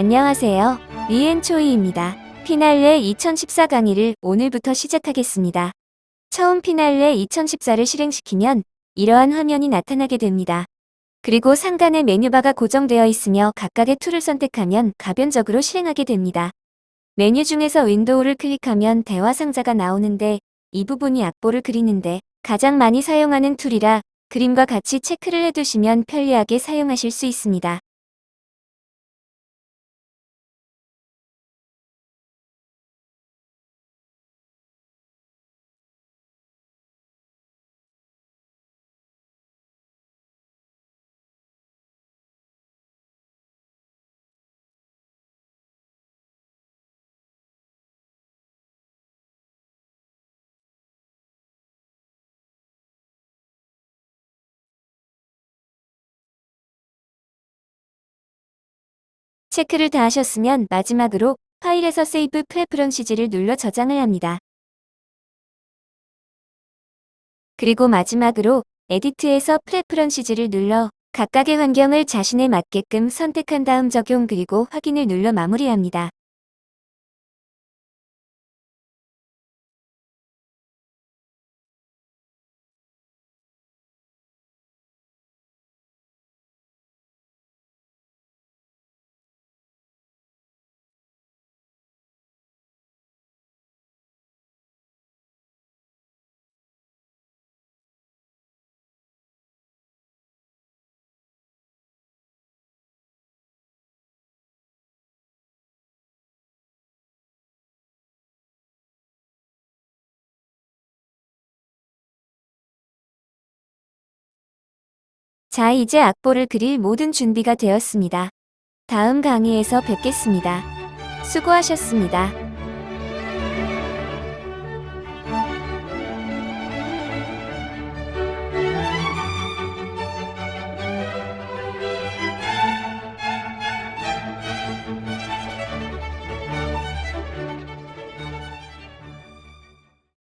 안녕하세요. 리엔초이입니다. 피날레 2014 강의를 오늘부터 시작하겠습니다. 처음 피날레 2014를 실행시키면 이러한 화면이 나타나게 됩니다. 그리고 상단에 메뉴바가 고정되어 있으며 각각의 툴을 선택하면 가변적으로 실행하게 됩니다. 메뉴 중에서 윈도우를 클릭하면 대화 상자가 나오는데 이 부분이 악보를 그리는데 가장 많이 사용하는 툴이라 그림과 같이 체크를 해두시면 편리하게 사용하실 수 있습니다. 체크를 다 하셨으면 마지막으로 파일에서 세이브 프레퍼런시즈를 눌러 저장을 합니다. 그리고 마지막으로 에디트에서 프레퍼런시즈를 눌러 각각의 환경을 자신에 맞게끔 선택한 다음 적용 그리고 확인을 눌러 마무리합니다. 자, 이제 악보를 그릴 모든 준비가 되었습니다. 다음 강의에서 뵙겠습니다. 수고하셨습니다.